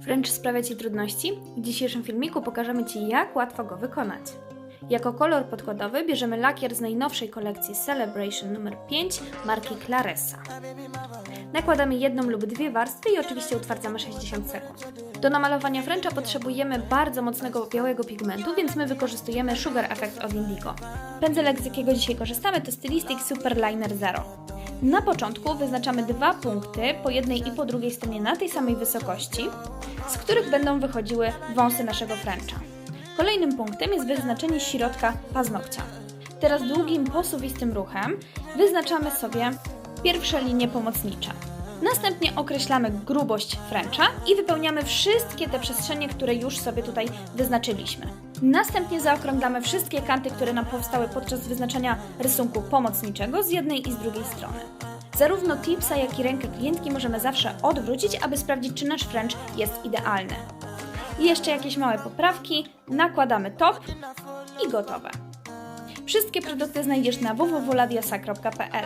Wręcz sprawia Ci trudności? W dzisiejszym filmiku pokażemy Ci, jak łatwo go wykonać. Jako kolor podkładowy bierzemy lakier z najnowszej kolekcji Celebration nr 5 marki Claressa. Nakładamy jedną lub dwie warstwy i oczywiście utwardzamy 60 sekund. Do namalowania wręcza potrzebujemy bardzo mocnego białego pigmentu, więc my wykorzystujemy Sugar Effect od Indigo. Pędzelek, z jakiego dzisiaj korzystamy, to Stylistic Superliner Zero. Na początku wyznaczamy dwa punkty po jednej i po drugiej stronie na tej samej wysokości, z których będą wychodziły wąsy naszego fręcza. Kolejnym punktem jest wyznaczenie środka paznokcia. Teraz długim, posuwistym ruchem wyznaczamy sobie pierwsze linie pomocnicze. Następnie określamy grubość fręcza i wypełniamy wszystkie te przestrzenie, które już sobie tutaj wyznaczyliśmy. Następnie zaokrąglamy wszystkie kanty, które nam powstały podczas wyznaczania rysunku pomocniczego z jednej i z drugiej strony. Zarówno tipsa, jak i rękę klientki możemy zawsze odwrócić, aby sprawdzić, czy nasz fręcz jest idealny. Jeszcze jakieś małe poprawki, nakładamy top i gotowe. Wszystkie produkty znajdziesz na www.ladiasa.pl.